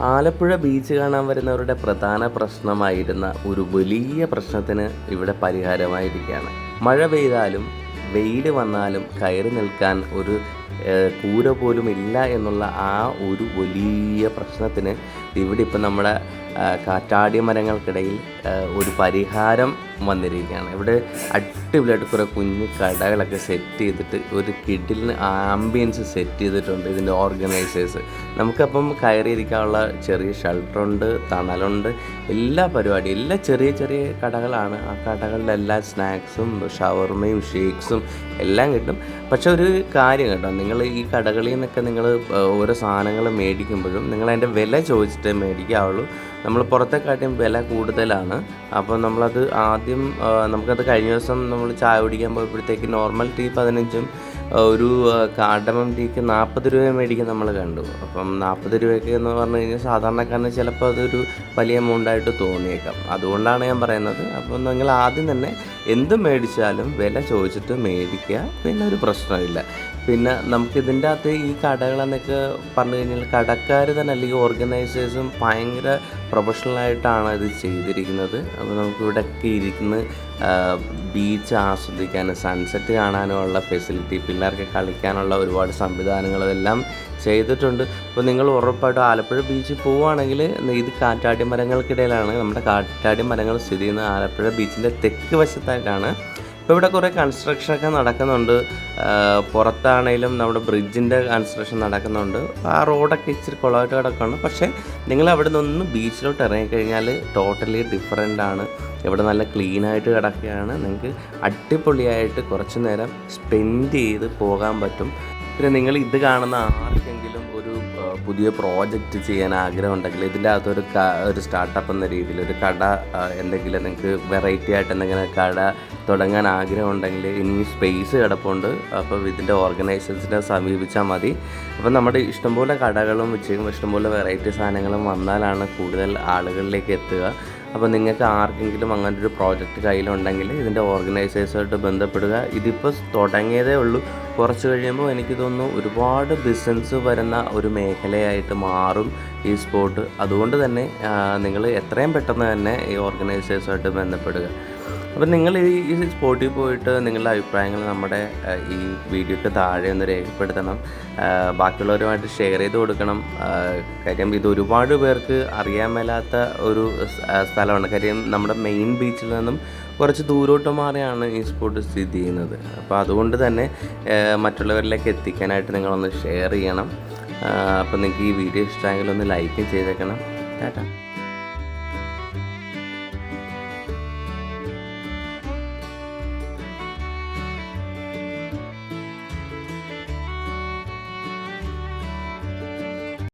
Alappuzha beach കാണാൻ വരുന്നവരുടെ പ്രധാന പ്രശ്നമായിരുന്ന ഒരു വലിയ പ്രശ്നത്തിന് ഇവിടെ പരിഹാരമായിരിക്കുകയാണ്. മഴ പെയ്താലും വെയിൽ വന്നാലും കയറി നിൽക്കാൻ ഒരു കൂര പോലും ഇല്ല എന്നുള്ള ആ ഒരു വലിയ പ്രശ്നത്തിന് ഇവിടെ ഇപ്പം നമ്മുടെ കാറ്റാടി കാറ്റാടിയ മരങ്ങൾക്കിടയിൽ ഒരു പരിഹാരം വന്നിരിക്കുകയാണ്. ഇവിടെ അടിപൊളിയായിട്ട് കുറേ കുഞ്ഞ് കടകളൊക്കെ സെറ്റ് ചെയ്തിട്ട് ഒരു കിഡിലിന് ആംബിയൻസ് സെറ്റ് ചെയ്തിട്ടുണ്ട് ഇതിന്റെ ഓർഗനൈസേഴ്സ് നമുക്കപ്പം കയറിയിരിക്കാനുള്ള ചെറിയ ഷെൽട്ടറുണ്ട് തണലുണ്ട് എല്ലാ പരിപാടിയും എല്ലാ ചെറിയ ചെറിയ കടകളാണ്. ആ കടകളിലെല്ലാം സ്നാക്സും ഷവർമയും ഷേക്സും എല്ലാം കിട്ടും. പക്ഷെ ഒരു കാര്യം കേട്ടോ നിങ്ങൾ ഈ കടകളിൽ നിന്നൊക്കെ നിങ്ങൾ ഓരോ സാധനങ്ങൾ മേടിക്കുമ്പോഴും നിങ്ങൾ അതിന്റെ വില ചോദിച്ചിട്ടേ മേടിക്കാവുള്ളൂ. നമ്മൾ പുറത്തെക്കാട്ടിയും വില കൂടുതലാണ്. അപ്പോൾ നമ്മളത് ആദ്യം നമുക്കത് കഴിഞ്ഞ ദിവസം നമ്മൾ ചായ കുടിക്കാൻ പോയപ്പോഴത്തേക്ക് നോർമൽ ടീ പതിനഞ്ചും ഒരു കാഡമം ടീക്ക് നാൽപ്പത് രൂപ മേടിക്കാൻ നമ്മൾ കണ്ടു. അപ്പം നാൽപ്പത് രൂപയ്ക്ക് എന്ന് പറഞ്ഞു കഴിഞ്ഞാൽ സാധാരണക്കാരന് ചിലപ്പോൾ അതൊരു വലിയ എമൗണ്ടായിട്ട് തോന്നിയേക്കാം. അതുകൊണ്ടാണ് ഞാൻ പറയുന്നത്. അപ്പോൾ നിങ്ങൾ ആദ്യം തന്നെ എന്ത് മേടിച്ചാലും വില ചോദിച്ചിട്ട് മേടിക്കുക. പിന്നെ ഒരു പ്രശ്നമില്ല. പിന്നെ നമുക്കിതിന്റെ അകത്ത് ഈ കടകളെന്നൊക്കെ പറഞ്ഞു കഴിഞ്ഞാൽ കടക്കാർ തന്നെ അല്ലെങ്കിൽ ഓർഗനൈസേഴ്സും ഭയങ്കര പ്രൊഫഷണലായിട്ടാണ് ഇത് ചെയ്തിരിക്കുന്നത്. അപ്പോൾ നമുക്ക് ഇരിക്കുന്ന ബീച്ച് ആസ്വദിക്കാനും സൺസെറ്റ് കാണാനും ഉള്ള ഫെസിലിറ്റി പിള്ളേർക്ക് കളിക്കാനുള്ള ഒരുപാട് സംവിധാനങ്ങളെല്ലാം ചെയ്തിട്ടുണ്ട്. അപ്പോൾ നിങ്ങൾ ഉറപ്പായിട്ടും ആലപ്പുഴ ബീച്ചിൽ പോവുകയാണെങ്കിൽ ഇത് കാറ്റാടി മരങ്ങൾക്കിടയിലാണ് നമ്മുടെ കാറ്റാടി മരങ്ങൾ സ്ഥിതി ചെയ്യുന്ന ആലപ്പുഴ ബീച്ചിന്റെ തെക്ക് വശത്തായിട്ടാണ്. ഇപ്പോൾ ഇവിടെ കുറേ കൺസ്ട്രക്ഷനൊക്കെ നടക്കുന്നുണ്ട്. പുറത്താണേലും നമ്മുടെ ബ്രിഡ്ജിന്റെ കൺസ്ട്രക്ഷൻ നടക്കുന്നുണ്ട്. ആ റോഡൊക്കെ ഇച്ചിരി കുളമായിട്ട് കിടക്കുകയാണ് പക്ഷേ നിങ്ങൾ അവിടെ നിന്ന് ബീച്ചിലോട്ട് ഇറങ്ങിക്കഴിഞ്ഞാൽ ടോട്ടലി ഡിഫറെന്റ് ആണ്. ഇവിടെ നല്ല ക്ലീൻ ആയിട്ട് കിടക്കുകയാണ്. നിങ്ങൾക്ക് അടിപൊളിയായിട്ട് കുറച്ച് നേരം സ്പെൻഡ് ചെയ്ത് പോകാൻ പറ്റും. പിന്നെ നിങ്ങൾ ഇത് കാണുന്ന ആർക്കെങ്കിലും ഒരു പുതിയ പ്രോജക്റ്റ് ചെയ്യാൻ ആഗ്രഹം ഉണ്ടെങ്കിൽ ഇതിന്റെ അകത്തൊരു ഒരു സ്റ്റാർട്ടപ്പ് എന്ന രീതിയിൽ ഒരു കട എന്തെങ്കിലും നിങ്ങൾക്ക് വെറൈറ്റി ആയിട്ട് എന്തെങ്കിലും കട തുടങ്ങാൻ ആഗ്രഹം ഉണ്ടെങ്കിൽ ഇനി സ്പേസ് കിടപ്പുണ്ട്. അപ്പോൾ ഇതിന്റെ ഓർഗനൈസേഴ്സിനെ സമീപിച്ചാൽ മതി. അപ്പോൾ നമ്മുടെ ഇഷ്ടംപോലെ കടകളും വെച്ചേക്കും ഇഷ്ടംപോലെ വെറൈറ്റി സാധനങ്ങളും വന്നാലാണ് കൂടുതൽ ആളുകളിലേക്ക് എത്തുക. അപ്പോൾ നിങ്ങൾക്ക് ആർക്കെങ്കിലും അങ്ങനെ ഒരു പ്രോജക്റ്റ് കയ്യിലുണ്ടെങ്കിൽ ഇതിന്റെ ഓർഗനൈസേഴ്സായിട്ട് ബന്ധപ്പെടുക. ഇതിപ്പോൾ തുടങ്ങിയതേ ഉള്ളൂ. കുറച്ച് കഴിയുമ്പോൾ എനിക്ക് തോന്നുന്നു ഒരുപാട് ബിസിനസ് വരുന്ന ഒരു മേഖലയായിട്ട് മാറും ഈ സ്പോർട്ട് അതുകൊണ്ട് തന്നെ നിങ്ങൾ എത്രയും പെട്ടെന്ന് തന്നെ ഈ ഓർഗനൈസേഴ്സായിട്ട് ബന്ധപ്പെടുക. അപ്പം നിങ്ങൾ ഈ സ്പോട്ടിൽ പോയിട്ട് നിങ്ങളുടെ അഭിപ്രായങ്ങൾ നമ്മുടെ ഈ വീഡിയോക്ക് താഴെ ഒന്ന് രേഖപ്പെടുത്തണം. ബാക്കിയുള്ളവരുമായിട്ട് ഷെയർ ചെയ്ത് കൊടുക്കണം. കാര്യം ഇത് ഒരുപാട് പേർക്ക് അറിയാൻ മേലാത്ത ഒരു സ്ഥലമാണ്. കാര്യം നമ്മുടെ മെയിൻ ബീച്ചിൽ നിന്നും കുറച്ച് ദൂരോട്ട് മാറിയാണ് ഈ സ്പോട്ട് സ്ഥിതി ചെയ്യുന്നത്. അപ്പോൾ അതുകൊണ്ട് തന്നെ മറ്റുള്ളവരിലേക്ക് എത്തിക്കാനായിട്ട് നിങ്ങളൊന്ന് ഷെയർ ചെയ്യണം. അപ്പോൾ നിങ്ങൾക്ക് ഈ വീഡിയോ ഇഷ്ടമായെങ്കിൽ ഒന്ന് ലൈക്കും ചെയ്തേക്കണം. ടാറ്റ.